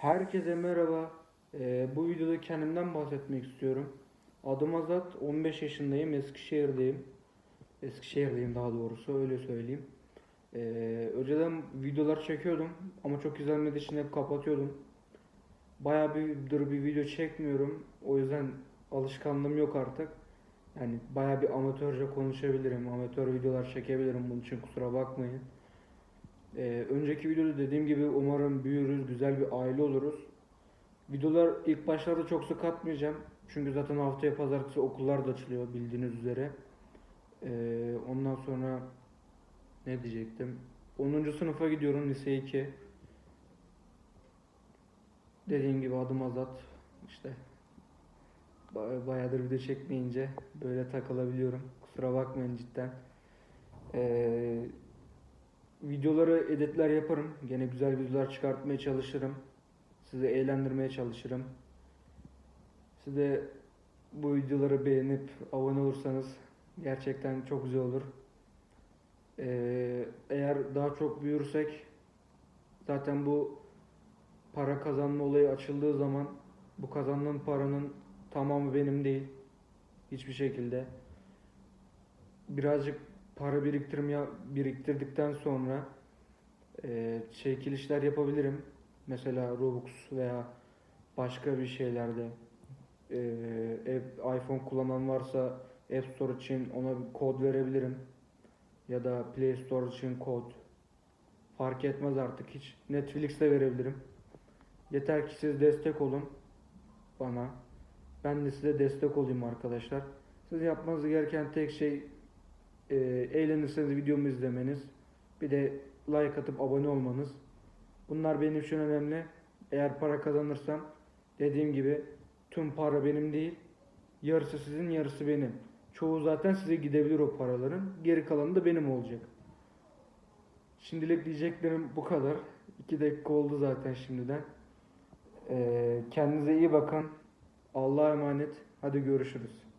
Herkese merhaba. Ee, bu videoda kendimden bahsetmek istiyorum. Adım Azat, 15 yaşındayım, Eskişehir'deyim. Eskişehir'deyim daha doğrusu, öyle söyleyeyim. Ee, önceden videolar çekiyordum ama çok izlenmediği için hep kapatıyordum. Bayağı bir bir video çekmiyorum. O yüzden alışkanlığım yok artık. Yani bayağı bir amatörce konuşabilirim, amatör videolar çekebilirim. Bunun için kusura bakmayın. Ee, önceki videoda dediğim gibi umarım büyürüz, güzel bir aile oluruz. Videolar ilk başlarda çok sık atmayacağım. Çünkü zaten haftaya pazartesi okullar da açılıyor bildiğiniz üzere. Ee, ondan sonra ne diyecektim? 10. sınıfa gidiyorum lise 2. Dediğim gibi adım Azat. İşte ba- bayağıdır video çekmeyince böyle takılabiliyorum. Kusura bakmayın cidden. Ee, videoları editler yaparım. Gene güzel videolar çıkartmaya çalışırım. Sizi eğlendirmeye çalışırım. Siz de bu videoları beğenip abone olursanız gerçekten çok güzel olur. Ee, eğer daha çok büyürsek zaten bu para kazanma olayı açıldığı zaman bu kazandığım paranın tamamı benim değil. Hiçbir şekilde. Birazcık para biriktirim ya biriktirdikten sonra e, çekilişler yapabilirim. Mesela Robux veya başka bir şeylerde e, iPhone kullanan varsa App Store için ona bir kod verebilirim. Ya da Play Store için kod. Fark etmez artık hiç. Netflix'te verebilirim. Yeter ki siz destek olun bana. Ben de size destek olayım arkadaşlar. Siz yapmanız gereken tek şey e, eğlenirseniz videomu izlemeniz. Bir de like atıp abone olmanız. Bunlar benim için önemli. Eğer para kazanırsam dediğim gibi tüm para benim değil. Yarısı sizin yarısı benim. Çoğu zaten size gidebilir o paraların. Geri kalanı da benim olacak. Şimdilik diyeceklerim bu kadar. 2 dakika oldu zaten şimdiden. Ee, kendinize iyi bakın. Allah'a emanet. Hadi görüşürüz.